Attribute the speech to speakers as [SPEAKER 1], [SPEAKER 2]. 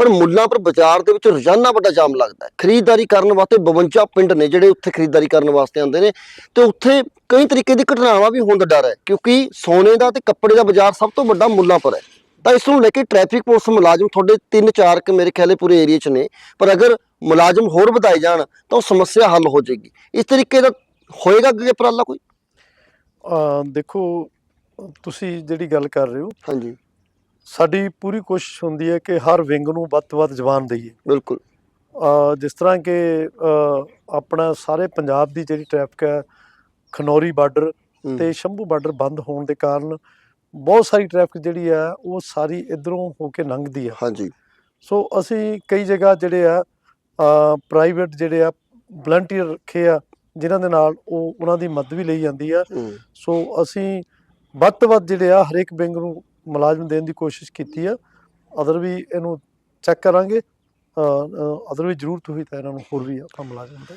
[SPEAKER 1] ਪਰ ਮੁੱਲਾਂਪੁਰ ਬਾਜ਼ਾਰ ਦੇ ਵਿੱਚ ਰੋਜ਼ਾਨਾ ਵੱਡਾ ਜਾਮ ਲੱਗਦਾ ਹੈ। ਖਰੀਦਦਾਰੀ ਕਰਨ ਵਾਸਤੇ 52 ਪਿੰਡ ਨੇ ਜਿਹੜੇ ਉੱਥੇ ਖਰੀਦਦਾਰੀ ਕਰਨ ਵਾਸਤੇ ਆਉਂਦੇ ਨੇ ਤੇ ਉੱਥੇ ਕਈ ਤਰੀਕੇ ਦੀ ਘਟਨਾਵਾਂ ਵੀ ਹੋਣ ਦਾ ਡਰ ਹੈ ਕਿਉਂਕਿ ਸੋਨੇ ਦਾ ਤੇ ਕੱਪੜੇ ਦਾ ਬਾਜ਼ਾਰ ਸਭ ਤੋਂ ਵੱਡਾ ਮੁੱਲਾਂਪੁਰ ਹੈ। ਤਾਂ ਇਸ ਨੂੰ ਲੈ ਕੇ ਟ੍ਰੈਫਿਕ ਪੁਲਿਸ ਮੁਲਾਜ਼ਮ ਤੁਹਾਡੇ 3-4 ਕ ਮੇਰੇ ਖਿਆਲੇ ਪੂਰੇ ਏਰੀਆ 'ਚ ਨੇ ਪਰ ਅਗਰ ਮੁਲਾਜ਼ਮ ਹੋਰ ਵਧਾਏ ਜਾਣ ਤਾਂ ਉਹ ਸਮੱਸਿਆ ਹੱਲ ਹੋ ਜਾਏਗੀ। ਇਸ ਤਰੀਕੇ ਦਾ ਹੋਏਗਾ ਅੱਗੇ ਉਪਰਾਲਾ ਕੋਈ?
[SPEAKER 2] ਦੇਖੋ ਤੁਸੀਂ ਜਿਹੜੀ ਗੱਲ ਕਰ ਰਹੇ ਹੋ
[SPEAKER 1] ਹਾਂਜੀ।
[SPEAKER 2] ਸਾਡੀ ਪੂਰੀ ਕੋਸ਼ਿਸ਼ ਹੁੰਦੀ ਹੈ ਕਿ ਹਰ ਵਿੰਗ ਨੂੰ ਵੱਧ ਤੋਂ ਵੱਧ ਜਵਾਨ ਦਈਏ।
[SPEAKER 1] ਬਿਲਕੁਲ।
[SPEAKER 2] ਜਿਸ ਤਰ੍ਹਾਂ ਕਿ ਆਪਣਾ ਸਾਰੇ ਪੰਜਾਬ ਦੀ ਜਿਹੜੀ ਟ੍ਰੈਫਿਕ ਹੈ ਖਨੌਰੀ ਬਾਰਡਰ
[SPEAKER 1] ਹੂੰ।
[SPEAKER 2] ਤੇ ਸ਼ੰਭੂ ਬਾਰਡਰ ਬੰਦ ਹੋਣ ਦੇ ਕਾਰਨ ਬਹੁਤ ਸਾਰੀ ਟ੍ਰੈਫਿਕ ਜਿਹੜੀ ਆ ਉਹ ਸਾਰੀ ਇਧਰੋਂ ਹੋ ਕੇ ਲੰਘਦੀ ਆ
[SPEAKER 1] ਹਾਂਜੀ।
[SPEAKER 2] ਸੋ ਅਸੀਂ ਕਈ ਜਗ੍ਹਾ ਜਿਹੜੇ ਆ ਪ੍ਰਾਈਵੇਟ ਜਿਹੜੇ ਆ ਵਲੰਟੀਅਰ ਰੱਖੇ ਆ ਜਿਨ੍ਹਾਂ ਦੇ ਨਾਲ ਉਹ ਉਹਨਾਂ ਦੀ ਮਦਦ ਵੀ ਲਈ ਜਾਂਦੀ ਆ।
[SPEAKER 1] ਹੂੰ।
[SPEAKER 2] ਸੋ ਅਸੀਂ ਵੱਧ ਤੋਂ ਵੱਧ ਜਿਹੜੇ ਆ ਹਰੇਕ ਵਿੰਗ ਨੂੰ ਮੁਲਾਜ਼ਮ ਦੇਣ ਦੀ ਕੋਸ਼ਿਸ਼ ਕੀਤੀ ਆ। ਅਦਰ ਵੀ ਇਹਨੂੰ ਚੈੱਕ ਕਰਾਂਗੇ। ਅਦਰ ਵੀ ਜ਼ਰੂਰਤ ਹੋਈ ਤਾਂ ਇਹਨਾਂ ਨੂੰ ਹੋਰ ਵੀ ਆਪਾਂ ਮੁਲਾਜ਼ਮ ਦੇ